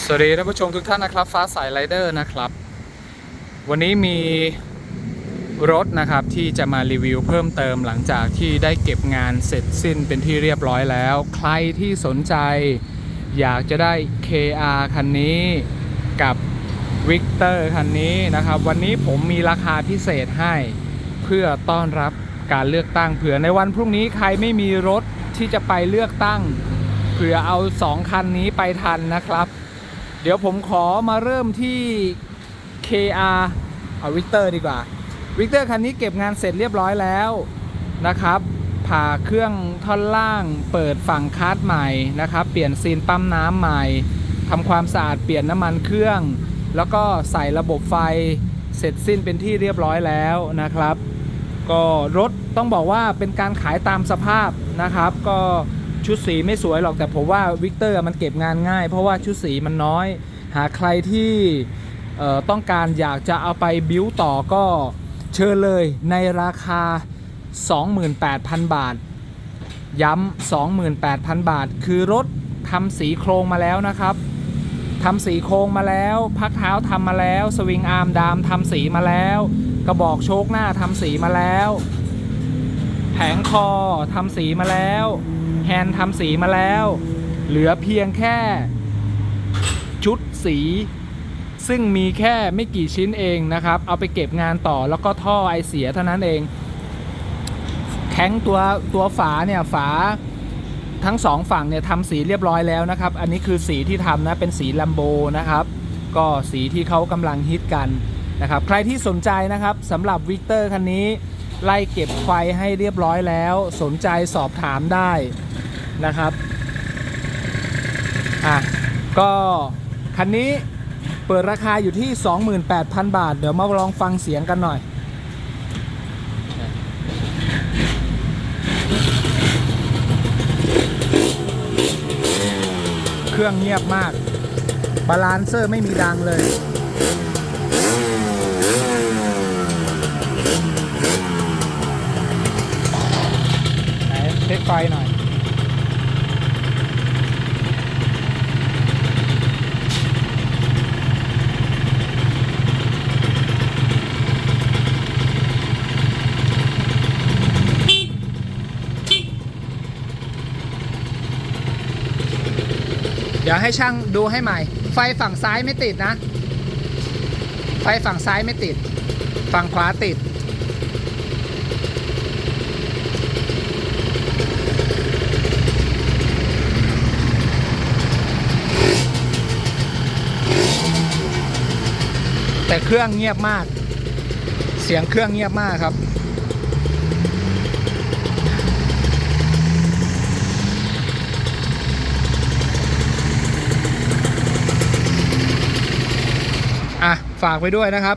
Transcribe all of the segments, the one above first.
สวัสดีท่านผู้ชมทุกท่านนะครับ ฟ้าสายไรเดอร์นะครับ วันนี้มีรถนะครับที่จะมารีวิวเพิ่มเติมหลังจากที่ได้เก็บงานเสร็จสิ้นเป็นที่เรียบร้อยแล้ว ใครที่สนใจอยากจะได้ KR คันนี้กับ Victor คันนี้นะครับ วันนี้ผมมีราคาพิเศษให้ เพื่อต้อนรับการเลือกตั้งเผื่อในวันพรุ่งนี้ใครไม่มีรถที่จะไปเลือกตั้งเผื่อเอา 2 คันนี้ไปทันนะครับ เดี๋ยวผมขอมาเริ่มที่ KR เอาวิกเตอร์ดีกว่าวิกเตอร์คันนี้เก็บงานเสร็จเรียบร้อยแล้วนะครับ ผ่าเครื่องท่อนล่าง เปิดฝั่งคาร์ดใหม่นะครับ เปลี่ยนซีนปั๊มน้ำใหม่ทำความสะอาดเปลี่ยนน้ำมันเครื่อง แล้วก็ใส่ระบบไฟเสร็จสิ้นเป็นที่เรียบร้อยแล้วนะครับ ก็รถต้องบอกว่าเป็นการขายตามสภาพนะครับ ก็ ชุดสีไม่สวยหรอกแต่ผมว่าวิกเตอร์มันเก็บงานง่าย เพราะว่าชุดสีมันน้อย หาใครที่ต้องการอยากจะเอาไปบิวต่อก็เชิญเลยในราคา 28,000 บาท ย้ำ28,000 บาท คือรถทำสีโครงมาแล้วนะครับทำสีโครงมาแล้ว พักเท้าทำมาแล้ว สวิงอาร์มดามทำสีมาแล้ว กระบอกโชคหน้าทำสีมาแล้ว แผงคอทำสีมาแล้ว ฮนด์ทำสีมาแล้ว เหลือเพียงแค่ ชุดสี ซึ่งมีแค่ไม่กี่ชิ้นเองนะครับ เอาไปเก็บงานต่อแล้วก็ท่อไอเสียเท่านั้นเอง แข้งตัวตัวฝาเนี่ยฝาทั้งสองฝั่งเนี่ยทำสีเรียบร้อยแล้วนะครับ อันนี้คือสีที่ทำนะเป็นสีลัมโบนะครับ ก็สีที่เขากำลังฮิตกันนะครับ ใครที่สนใจนะครับสำหรับวิกเตอร์คันนี้ ไล่เก็บไฟให้เรียบร้อยแล้ว สนใจสอบถามได้นะครับอะก็คันนี้เปิดราคาอยู่ที่ 28,000 บาท เดี๋ยวมาลองฟังเสียงกันหน่อยเครื่องเงียบมาก บาลานเซอร์ไม่มีดังเลย ฟหน่อย เดี๋ยวให้ช่างดูให้ใหม่ ไฟฝั่งซ้ายไม่ติดนะ ไฟฝั่งซ้ายไม่ติด ฝั่งขวาติด แต่เครื่องเงียบมาก เสียงเครื่องเงียบมากครับ อะ ฝากไว้ด้วยนะครับ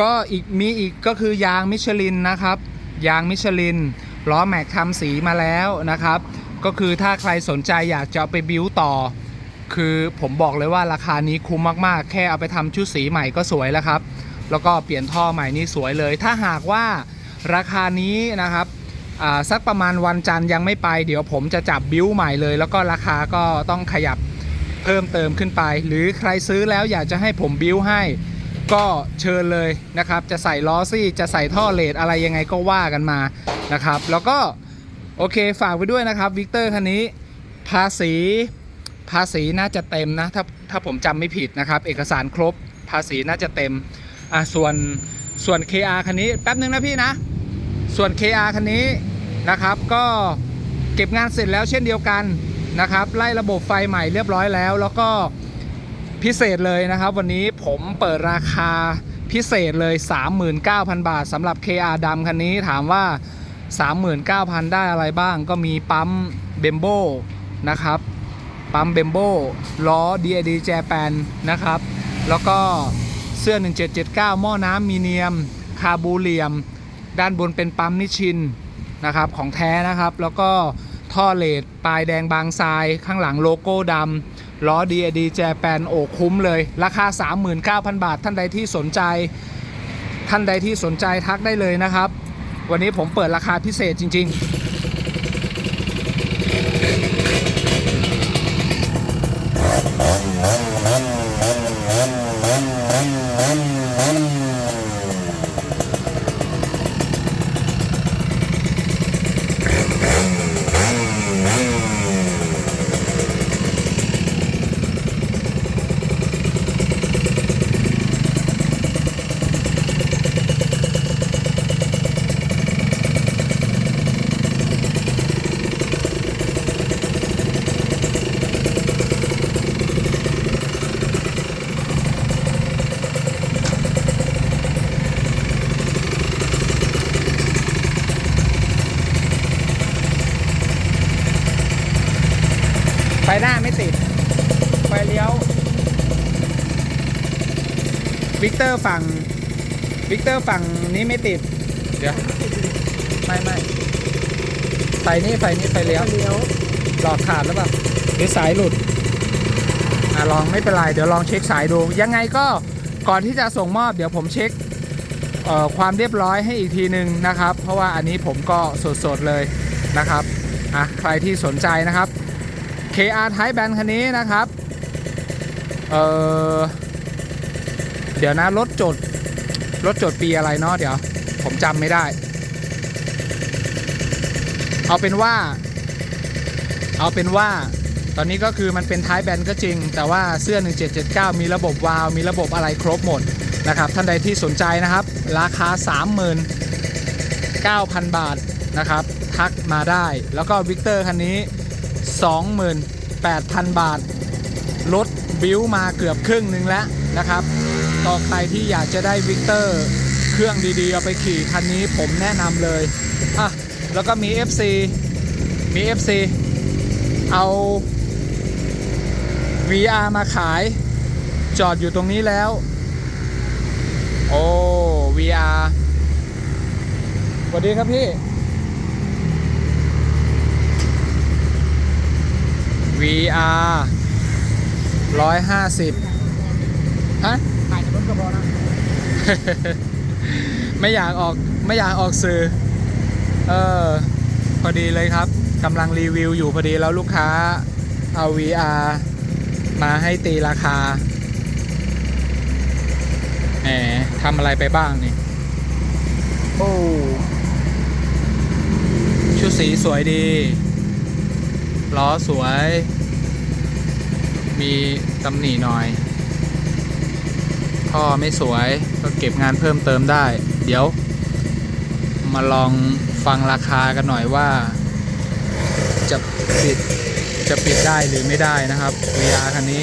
ก็อีกมีอีกก็คือยางมิชลินนะครับ ยางมิชลินล้อแม็กทำสีมาแล้วนะครับ ก็คือถ้าใครสนใจอยากจะไปบิวต่อ คือผมบอกเลยว่าราคานี้คุ้มมากๆ แค่เอาไปทำชุดสีใหม่ก็สวยแล้วครับ แล้วก็เปลี่ยนท่อใหม่นี่สวยเลย ถ้าหากว่าราคานี้นะครับสักประมาณวันจันทร์ยังไม่ไป เดี๋ยวผมจะจับบิวใหม่เลย แล้วก็ราคาก็ต้องขยับเพิ่มเติมขึ้นไป หรือใครซื้อแล้วอยากจะให้ผมบิวให้ก็เชิญเลยนะครับ จะใส่ล้อซี่ จะใส่ท่อเลดอะไรยังไงก็ว่ากันมานะครับ แล้วก็โอเคฝากไว้ด้วยนะครับวิกเตอร์คันนี้ภาษี ภาษีน่าจะเต็มนะถ้าถ้าผมจำไม่ผิดนะครับ เอกสารครบภาษีน่าจะเต็มอะส่วนส่วน KR คันนี้แป๊บนึงนะพี่นะ ส่วน KR คันนี้นะครับ ก็เก็บงานเสร็จแล้วเช่นเดียวกันนะครับ ไล่ระบบไฟใหม่เรียบร้อยแล้ว แล้วก็พิเศษเลยนะครับ วันนี้ผมเปิดราคาพิเศษเลย 39,000 บาทสำหรับ KR ดำคันนี้ถามว่า 39,000 ได้อะไรบ้าง ก็มีปั๊มเบมโบนะครับ ปั๊มเบมโบล้อ DID แจแปนนะครับ แล้วก็เสื้อ 1779 หม้อน้ำมีเนียม คาบูเรียม ด้านบนเป็นปั๊มนิชินนะครับของแท้นะครับ แล้วก็ท่อเลดปลายแดงบางทราย ข้างหลังโลโก้ดำล้อ DID แจแปนโอคุ้มเลย ราคา 39,000 บาท ท่านใดที่สนใจ ท่านใดที่สนใจทักได้เลยนะครับ วันนี้ผมเปิดราคาพิเศษจริง ๆ Thank วิก เตอร์ฝั่งวิกเตอร์ฝั่งนี้ไม่ติด เดี๋ยว ไม่ไม่ไฟนี่ไฟนี่ไฟเลี้ยว เลี้ยวหลอดขาดหรือเปล่าหรือสายหลุด อะลองไม่เป็นไร เดี๋ยวลองเช็คสายดู ยังไงก็ก่อนที่จะส่งมอบ เดี๋ยวผมเช็คเอ่อความเรียบร้อยให้อีกทีหนึ่งนะครับ เพราะว่าอันนี้ผมก็สดๆเลยนะครับ อะใครที่สนใจนะครับ KR Type Band คันนี้นะครับ เออ เดี๋ยวนะรถจดรถจดปีอะไรเนาะเดี๋ยว ผมจำไม่ได้ เอาเป็นว่า เอาเป็นว่า ตอนนี้ก็คือมันเป็นท้ายแบนก็จริง แต่ว่าเสื้อ 1779 มีระบบวาล์วมีระบบอะไรครบหมดนะครับ ท่านใดที่สนใจนะครับ ราคา 39,000 บาทนะครับ ทักมาได้แล้วก็วิกเตอร์คันนี้ 28,000 บาทลดบิวมาเกือบครึ่งหนึ่งแล้วนะครับ ก็ใครที่อยากจะได้วิกเตอร์เครื่องดีๆ เอาไปขี่คันนี้ผมแนะนำเลยอะแล้วก็มี FC มี FC เอา VR มาขาย จอดอยู่ตรงนี้แล้ว โอ้ VR สวัสดีครับพี่ VR ร้อยห้าสิบ ฮะถ่ายในรถก็พอนะไม่อยากออกไม่อยากออกสื่อ เออ พอดีเลยครับกำลังรีวิวอยู่พอดีแล้วลูกค้าเอา VR มาให้ตีราคาแหมทำอะไรไปบ้างนี่ โอ้ชุดสีสวยดี ล้อสวย มีตำหนิหน่อย ท่อไม่สวยก็เก็บงานเพิ่มเติมได้ เดี๋ยว มาลองฟังราคากันหน่อยว่า จะปิดจะปิดได้หรือไม่ได้นะครับ VR คันนี้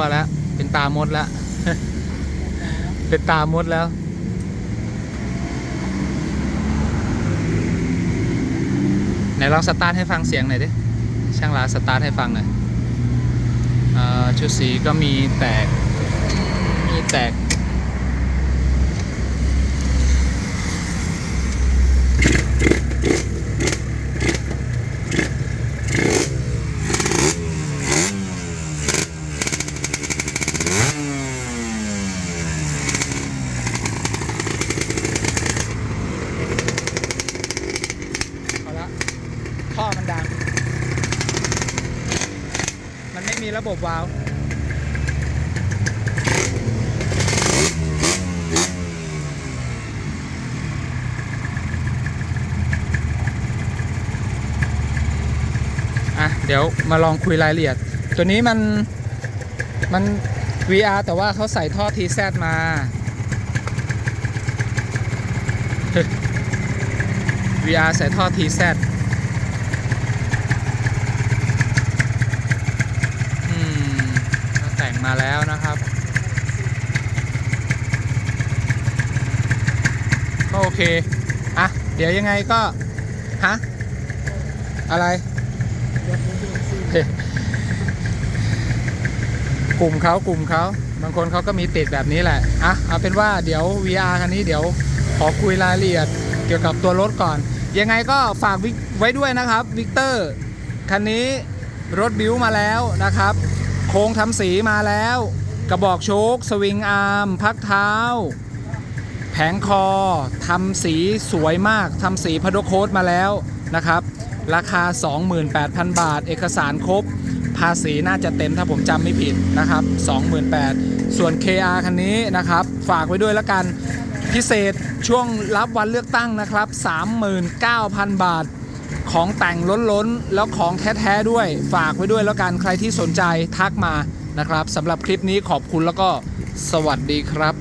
วแล้ว เป็นตามดแล้ว เป็นตามดแล้ว ไหนลองสตาร์ทให้ฟังเสียงหน่อยดิ ช่างลาสตาร์ทให้ฟังหน่อยชุดสีก็มีแตก มีแตก เอาละท่อมันดัง มันไม่มี ระบบวาล์วอะเดี๋ยวมาลองคุยรายละเอียด ตัวนี้มันมัน VR แต่ว่าเขาใส่ท่อ TZ มา VR ใส่ท่อ TZ อืมก็ แต่งมาแล้วนะครับ ก็โอเค อะ เดี๋ยวยังไงก็ ฮะ อะไร กลุ่มเขากลุ่มเขา บางคนเขาก็มีติดแบบนี้แหละ อะ เอาเป็นว่าเดี๋ยว VR คันนี้เดี๋ยวขอคุยรายละเอียดเกี่ยวกับตัวรถก่อน ยังไงก็ฝากวิกไว้ด้วยนะครับ วิกเตอร์ คันนี้รถบิวมาแล้วนะครับ โค้งทำสีมาแล้ว กระบอกโชคสวิงอาร์มพักเท้า แผงคอทำสีสวยมากทำสีพาโดโคดมาแล้วนะครับ ราคา 28,000 บาท เอกสารครบ ภาษีน่าจะเต็มถ้าผมจำไม่ผิดนะครับ 28,000ส่วน KR คันนี้นะครับ ฝากไว้ด้วยแล้วกันพิเศษช่วงรับวันเลือกตั้งนะครับ 39,000 บาท ของแต่งล้นๆ แล้วของแท้ๆด้วยฝากไว้ด้วยแล้วกันใครที่สนใจทักมานะครับสำหรับคลิปนี้ขอบคุณแล้วก็สวัสดีครับ